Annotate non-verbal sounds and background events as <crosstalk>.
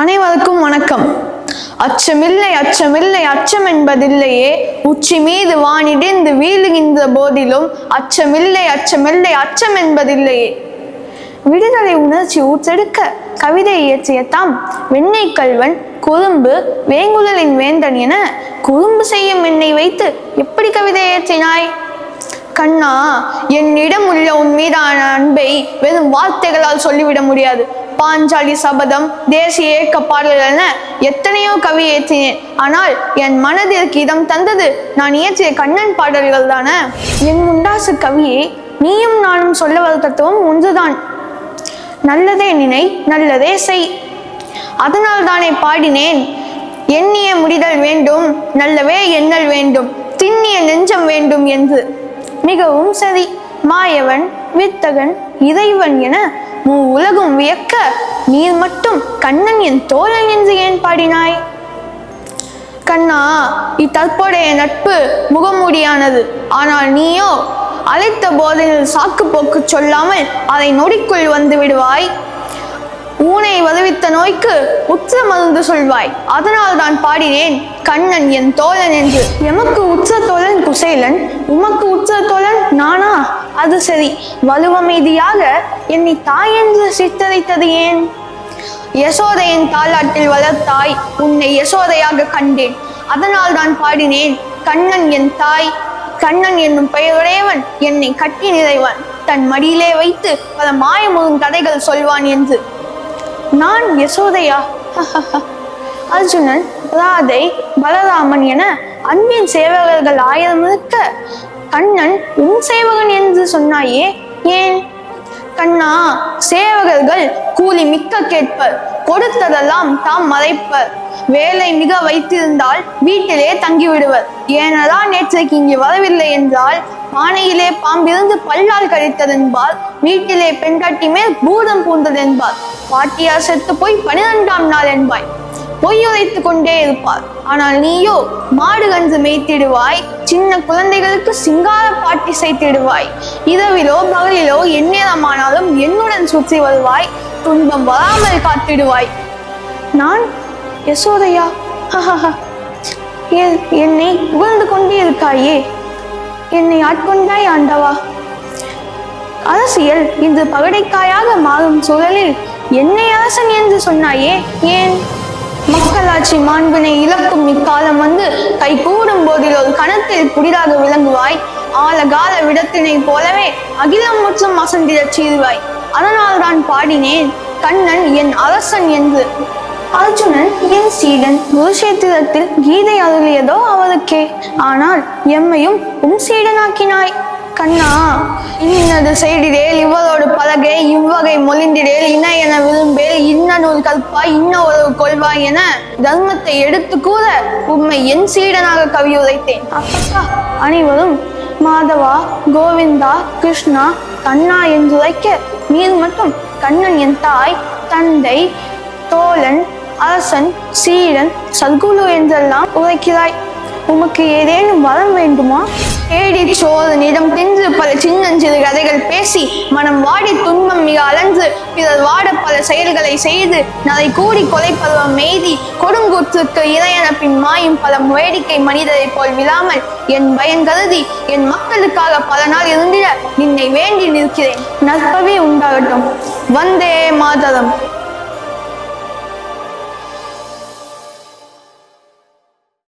அனைவருக்கும் வணக்கம். அச்சமில்லை அச்சமில்லை அச்சம் என்பதில்லையே உச்சி மீது வானிடிந்து வீழுகின்ற போதிலும் அச்சமில்லை அச்சமில்லை அச்சம் என்பதில்லையே விடுதலை உணர்ச்சி ஊற்றெடுக்க கவிதை இயற்றிய தாம் வெண்ணெய் கல்வன் குறும்பு வேங்குழலின் வேந்தன் என குறும்பு செய்யும் என்னை வைத்து எப்படி கவிதை இயற்றினாய்? கண்ணா என்னிடம் உள்ள உன் மீதான அன்பை வெறும் வார்த்தைகளால் சொல்லிவிட முடியாது. பாஞ்சாலி சபதம் தேசிய ஏக்க பாடல்கள் என எத்தனையோ கவி ஏற்றினேன். ஆனால் என் மனதிற்கு இதம் தந்தது நான் இயற்றிய கண்ணன் பாடல்கள் தானே? என் முண்டாசு கவியே நீயும் நானும் சொல்ல வர தத்துவம் ஒன்றுதான். நல்லதே நினை நல்லதே செய். அதனால் தானே பாடினேன். எண்ணிய முடிதல் வேண்டும் நல்லவே எண்ணல் வேண்டும் திண்ணிய நெஞ்சம் வேண்டும் என்று. மிகவும் சரி மாயவன் வித்தகன் இறைவன் என மூ உலகும் வியக்க நீர் மட்டும் கண்ணன் என் தோழன் என்று ஏன் பாடினாய்? கண்ணா இத்தற்போடைய நட்பு முகமூடியானது. ஆனால் நீயோ அழைத்த போதையில் சாக்கு போக்கு சொல்லாமல் அதை நொடிக்குள் வந்து விடுவாய். ஊனை வதவித்த நோய்க்கு உச்ச மருந்து சொல்வாய். அதனால் தான் பாடினேன் கண்ணன் என் தோழன் என்று. எமக்கு உச்ச தோழன் குசேலன் உமக்கு உச்ச தோழன் நானா? அது சரி. வலுவமைதியாக என்னை தாய் என்று சித்தரித்தது ஏன்? யசோதையின் தாலாட்டில் வளர்த்தாய் உன்னை யசோதையாக கண்டேன். அதனால் தான் பாடினேன் கண்ணன் என் தாய் கண்ணன் என்னும் பெயருடையவன் என்னை கட்டி நிறைவன். தன் மடியிலே வைத்து பல மாயமுறும் கதைகள் சொல்வான் என்று. நான் யசோதையா? <laughs> அர்ஜுனன் ராதை பலராமன் என அன்பின் சேவகர்கள் ஆயிரம் இருக்க கண்ணன் உன் சேவகன் என்று சொன்னாயே? ஏன்? கண்ணா சேவகர்கள் கூலி மிக்க கேட்பர். கொடுத்ததெல்லாம் தாம் மறைப்பர். வேலை மிக வைத்திருந்தால் வீட்டிலே தங்கிவிடுவர். ஏனடா நேற்றைக்கு இங்கு வரவில்லை என்றால் பானையிலே பாம்பிருந்து பல்லால் கழித்ததென்பார் வீட்டிலே பெண்கட்டி மேல் பூதம் பூந்ததென்பார் பாட்டியார் செத்து போய் பனிரெண்டாம் நாள் என்பாய். பொய் உரைத்து கொண்டே இருப்பார். ஆனால் நீயோ மாடு கன்று மேய்த்திடுவாய் சின்ன குழந்தைகளுக்கு சிங்கார பாட்டி செய்திடுவாய். இரவிலோ பகலிலோ எந்நேரமானாலும் என்னுடன் சுற்றி வருவாய் துன்பம் வராமல் காத்திடுவாய். நான் யசோதையா? என்னை புகழ்ந்து கொண்டே இருக்காயே என்னை ஆட்கொண்டாய் ஆண்டவா. அரசியல் இன்று பகடைக்காயாக மாறும் சூழலில் என்னை அரசன் என்று சொன்னாயே ஏன்? மக்களாட்சி மாண்பினை இழக்கும் இக்காலம் வந்து கை கூடும் போதில் ஒரு கணத்தில் புதிதாக விளங்குவாய். ஆழகால விடத்தினை போலவே அகிலம் முற்றும் அசந்திட சீர்வாய் அதனால் தான் பாடினேன் கண்ணன் என் அரசன் என்று. அர்ஜுனன் என் சீடன் குருஷேத்திரத்தில் கீதை அருளியதோ அவருக்கே ஆனால் எம்மையும் உம் சீடனாக்கினாய். கண்ணா இன்னது செய்திடேல் இவரோடு பலகை இவ்வகை மொழிந்திடேல் இன என விரும்பேல் இன்ன நூல் கற்பாய் இன்ன ஒரு கொள்வாய் என தர்மத்தை எடுத்து கூற உண்மை என் சீடனாக கவி உரைத்தேன். அப்பா அனைவரும் மாதவா கோவிந்தா கிருஷ்ணா கண்ணா என்று உரைக்க நீர் மட்டும் கண்ணன் என் தாய் தந்தை தோழன் அரசன் சீடன் சர்க்குலு என்றெல்லாம் உரைக்கிறாய். உமக்கு ஏதேனும் வரம் வேண்டுமா? தேடி சோதனிடம் தின்று பல சின்னஞ்சிறு கதைகள் பேசி மனம் வாடி துன்பம் மிக அலன்று பிறர் வாட பல செயல்களை செய்து நதை கூடி கொலை பருவம் மெய்தி கொடுங்கூற்றுக்கு இறையன பின் மாயும் பல வேடிக்கை மனிதரைப் போல் விழாமல் என் பயன் கருதி என் மக்களுக்காக பல நாள் இருந்திட நின்னை வேண்டி நிற்கிறேன். நற்பவே உண்டாகட்டும். வந்தே மாதரம்.